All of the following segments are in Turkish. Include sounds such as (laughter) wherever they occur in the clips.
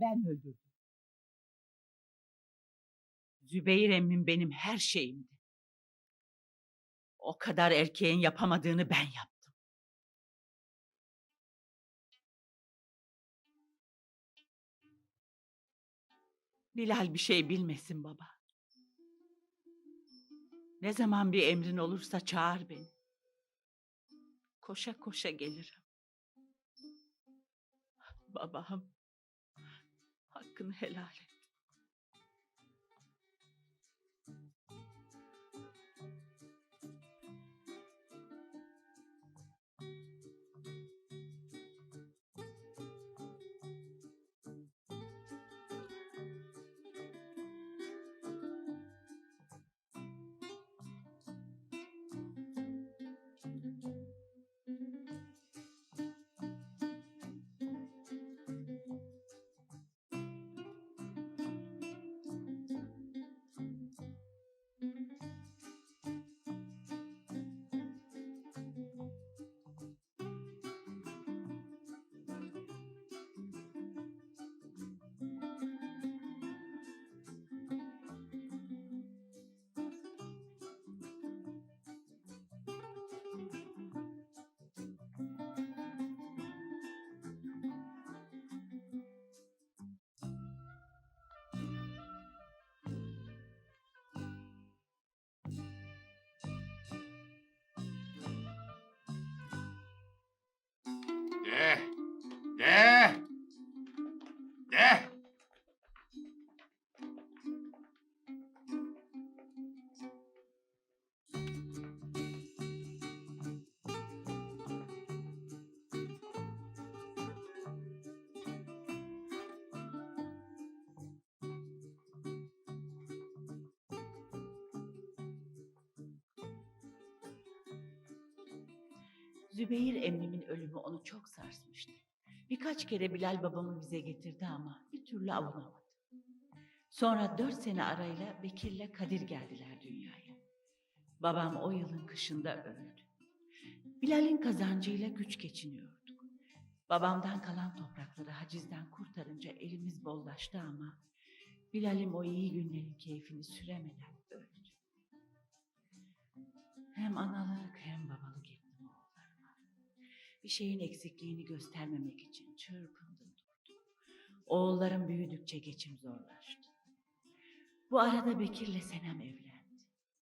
Ben öldürdüm. Zübeyir emmim benim her şeyimdi. O kadar erkeğin yapamadığını ben yaptım. Bilal bir şey bilmesin baba. Ne zaman bir emrin olursa çağır beni. Koşa koşa gelirim. Babam, hakkını helal et. Zübeyir emmimin ölümü onu çok sarsmıştı. Birkaç kere Bilal babamı bize getirdi ama bir türlü avunamadı. Sonra dört sene arayla Bekir'le Kadir geldiler dünyaya. Babam o yılın kışında öldü. Bilal'in kazancıyla güç geçiniyorduk. Babamdan kalan toprakları hacizden kurtarınca elimiz bollaştı ama Bilal'im o iyi günlerin keyfini süremeden öldü. Hem analık hem. Bir şeyin eksikliğini göstermemek için çırpındım durdum. Oğullarım büyüdükçe geçim zorlaştı. Bu arada Bekir'le Senem evlendi.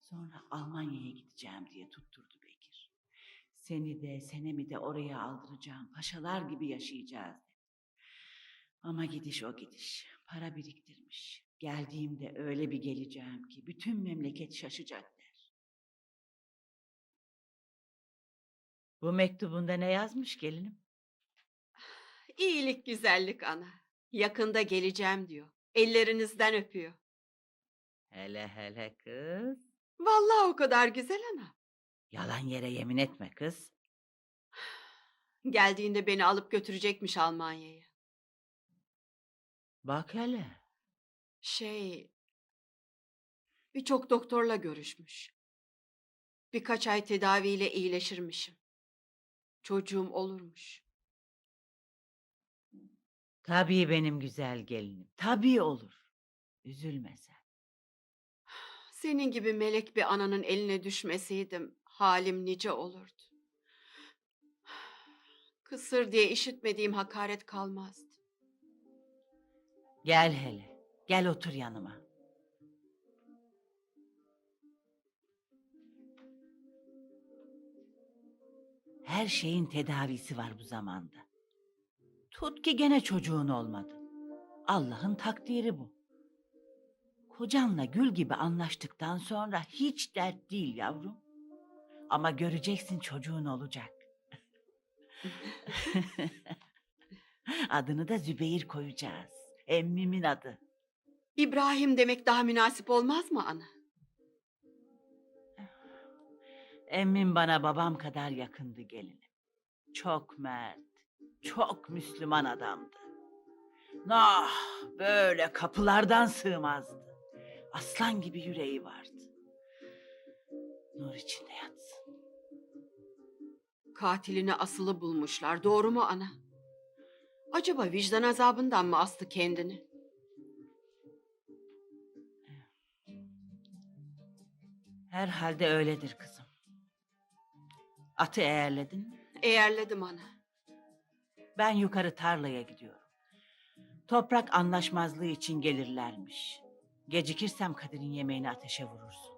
Sonra Almanya'ya gideceğim diye tutturdu Bekir. Seni de Senem'i de oraya aldıracağım. Paşalar gibi yaşayacağız dedi. Ama gidiş o gidiş. Para biriktirmiş. Geldiğimde öyle bir geleceğim ki bütün memleket şaşacak Bu mektubunda ne yazmış gelinim? İyilik güzellik ana. Yakında geleceğim diyor. Ellerinizden öpüyor. Hele hele kız. Vallahi o kadar güzel ana. Yalan yere yemin etme kız. Geldiğinde beni alıp götürecekmiş Almanya'ya. Bak hele. Şey... Birçok doktorla görüşmüş. Birkaç ay tedaviyle iyileşirmişim. Çocuğum olurmuş. Tabii benim güzel gelinim. Tabii olur. Üzülme sen. Senin gibi melek bir ananın eline düşmeseydim halim nice olurdu. Kısır diye işitmediğim hakaret kalmazdı. Gel hele. Gel otur yanıma. Her şeyin tedavisi var bu zamanda. Tut ki gene çocuğun olmadı. Allah'ın takdiri bu. Kocanla gül gibi anlaştıktan sonra hiç dert değil yavrum. Ama göreceksin çocuğun olacak. (laughs) Adını da Zübeyir koyacağız. Emmimin adı. İbrahim demek daha münasip olmaz mı ana? Emmim bana babam kadar yakındı gelinim. Çok mert, çok Müslüman adamdı. Nah, böyle kapılardan sığmazdı. Aslan gibi yüreği vardı. Nur içinde yatsın. Katilini asılı bulmuşlar. Doğru mu ana? Acaba vicdan azabından mı astı kendini? Herhalde öyledir kızım. Atı eğerledin mi? Eğerledim ana. Ben yukarı tarlaya gidiyorum. Toprak anlaşmazlığı için gelirlermiş. Gecikirsem Kadir'in yemeğini ateşe vurursun.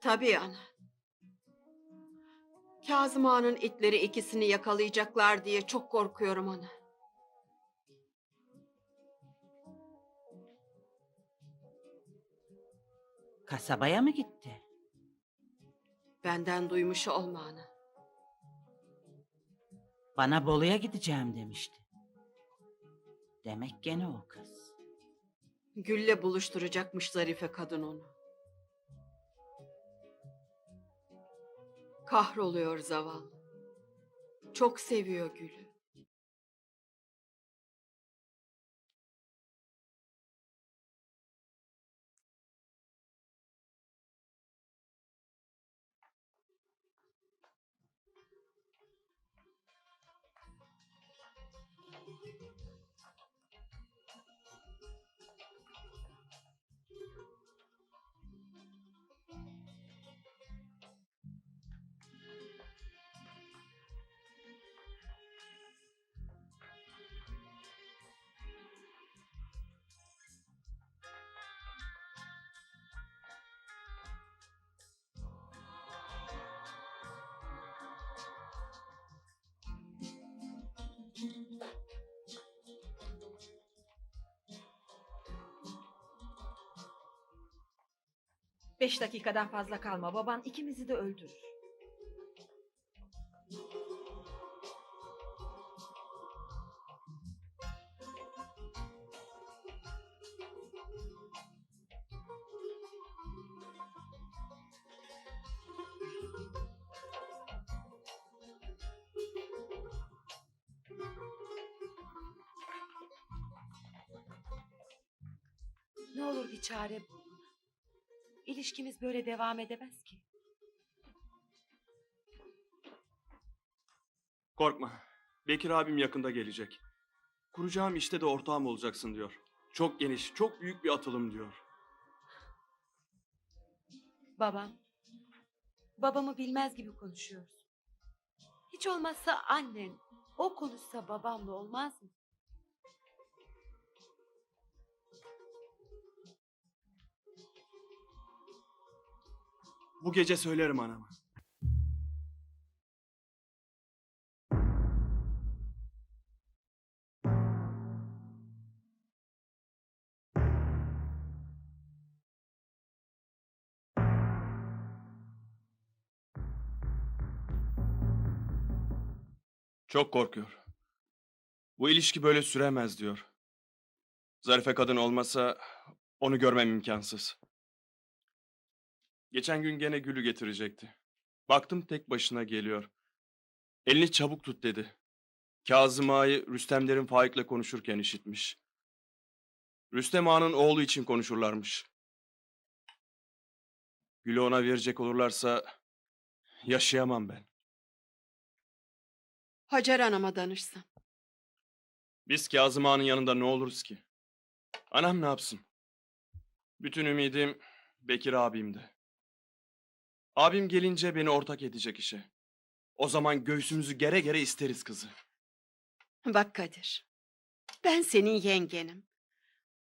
Tabii ana. Kazım Ağa'nın itleri ikisini yakalayacaklar diye çok korkuyorum ana. Kasabaya mı gitti? Benden duymuş olma ana. Bana Bolu'ya gideceğim demişti. Demek gene o kız. Gül'le buluşturacakmış Zarife kadın onu. Kahroluyor zavallı. Çok seviyor Gül'ü. Beş dakikadan fazla kalma. Baban ikimizi de öldürür. Ne olur bir çare bul. İlişkimiz böyle devam edemez ki. Korkma. Bekir abim yakında gelecek. Kuracağım işte de ortağım olacaksın diyor. Çok geniş, çok büyük bir atılım diyor. Babam. Babamı bilmez gibi konuşuyorsun. Hiç olmazsa annen. O konuşsa babamla olmaz mı? Bu gece söylerim anama. Çok korkuyor. Bu ilişki böyle süremez diyor. Zarife kadın olmasa onu görmem imkansız. Geçen gün gene gülü getirecekti. Baktım tek başına geliyor. Elini çabuk tut dedi. Kazım Ağa'yı Rüstemlerin Faik'le konuşurken işitmiş. Rüstem Ağa'nın oğlu için konuşurlarmış. Gülü ona verecek olurlarsa yaşayamam ben. Hacer anama danışsam. Biz Kazım Ağa'nın yanında ne oluruz ki? Anam ne yapsın? Bütün ümidim Bekir abimde. Abim gelince beni ortak edecek işe. O zaman göğsümüzü gere gere isteriz kızı. Bak Kadir. Ben senin yengenim.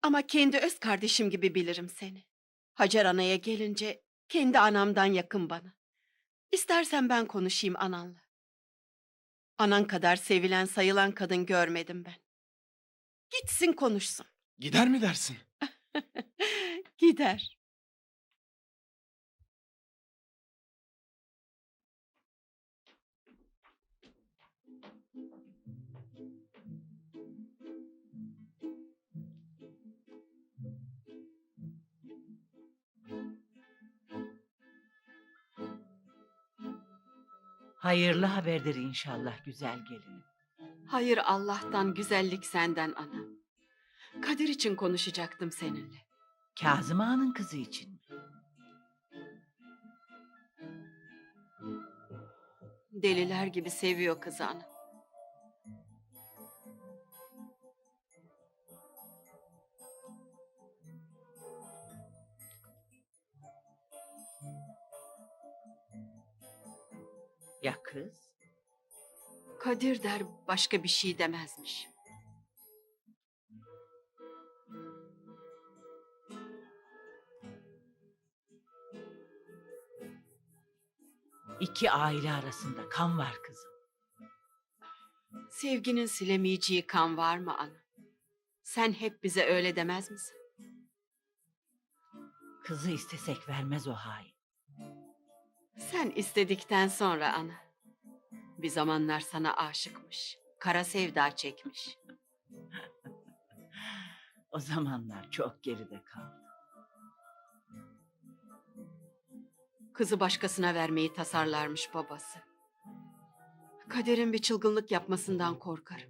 Ama kendi öz kardeşim gibi bilirim seni. Hacer anaya gelince kendi anamdan yakın bana. İstersen ben konuşayım ananla. Anan kadar sevilen sayılan kadın görmedim ben. Gitsin konuşsun. Gider mi dersin? (laughs) Gider. Hayırlı haberdir inşallah güzel gelinim. Hayır Allah'tan güzellik senden ana. Kadir için konuşacaktım seninle. Kazım Ağa'nın kızı için mi? Deliler gibi seviyor kızı ana. Kız? Kadir der başka bir şey demezmiş. İki aile arasında kan var kızım. Sevginin silemeyeceği kan var mı ana? Sen hep bize öyle demez misin? Kızı istesek vermez o hain. Sen istedikten sonra ana. Bir zamanlar sana aşıkmış. Kara sevda çekmiş. (laughs) O zamanlar çok geride kaldı. Kızı başkasına vermeyi tasarlarmış babası. Kader'in bir çılgınlık yapmasından korkarım.